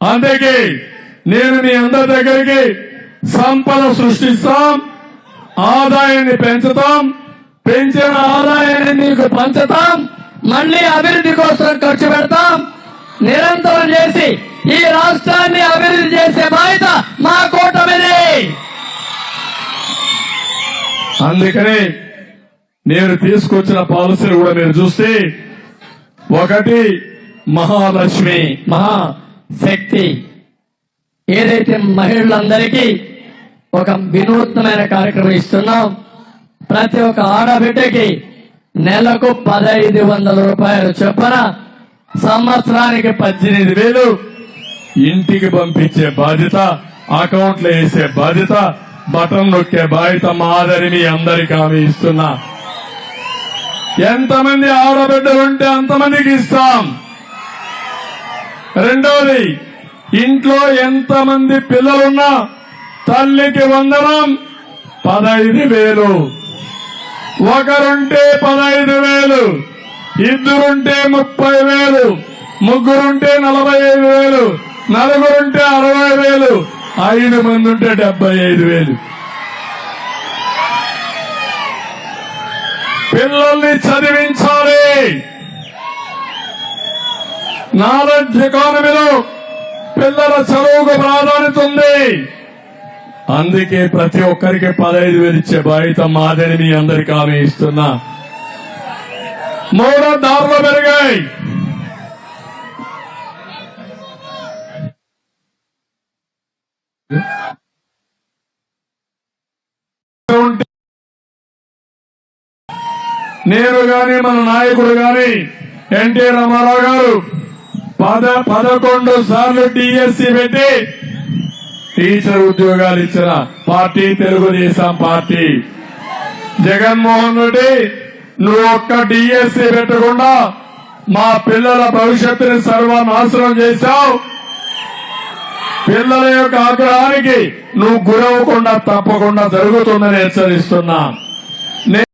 అందుకే నేను మీ అందరి దగ్గరికి సంపద సృష్టిస్తాం ఆదాయాన్ని పెంచుతాం పెంచిన ఆదాయాన్ని మీకు పంచుతాం మళ్ళీ అభివృద్ధి కోసం ఖర్చు పెడతాం. నిరంతరం చేసి ఈ రాష్ట్రాన్ని అభివృద్ధి చేసే బాధ్యత మా కూటమిది అందుకని నేను తీసుకొచ్చిన పాలసీలు కూడా మీరు చూస్తే ఒకటి మహాలక్ష్మి మహా శక్తి. ఏదైతే మహిళలందరికీ ఒక వినూత్నమైన కార్యక్రమం ఇస్తున్నాం ప్రతి ఒక్క ఆడబిడ్డకి నెలకు పదహైదు వందల రూపాయలు చొప్పున సంవత్సరానికి పద్దెనిమిది వేలు ఇంటికి పంపించే బాధ్యత అకౌంట్లో వేసే బాధ్యత బటన్ నొక్కే బాధ్యత మాదిరిని అందరికి ఆమె ఇస్తున్నా. ఎంతమంది ఆడబిడ్డలుంటే అంతమందికి ఇస్తాం. రెండవది ఇంట్లో ఎంతమంది పిల్లలున్నా తల్లికి వందనం పదహైదు వేలు. ఒకరుంటే పదహైదు వేలు ఇద్దరుంటే ముప్పై వేలు ముగ్గురుంటే నలభై ఐదు వేలు నలుగురుంటే అరవై వేలు ఐదు మంది ఉంటే డెబ్బై ఐదు వేలు. పిల్లల్ని చదివించ నాలెడ్జ్ ఎకానమీలో పిల్లల చదువుకు ప్రాధాన్యత ఉంది. అందుకే ప్రతి ఒక్కరికి పదహైదు వేలు ఇచ్చే బాధ్యత మాదని మీ అందరికి ఆమె ఇస్తున్నా. మూడో దారులు పెరిగాయి. నేను గాని మన నాయకుడు గాని ఎన్టీ రామారావు గారు పద పదకొండు సార్లు డిఎస్సి పెట్టి టీచర్ ఉద్యోగాలు ఇచ్చిన పార్టీ తెలుగుదేశం పార్టీ. జగన్మోహన్ రెడ్డి నువ్వు ఒక్క డిఎస్సి పెట్టకుండా మా పిల్లల భవిష్యత్తుని సర్వనాశనం చేశావు. పిల్లల యొక్క ఆగ్రహానికి నువ్వు గురవకుండా తప్పకుండా జరుగుతుందని హెచ్చరిస్తున్నా.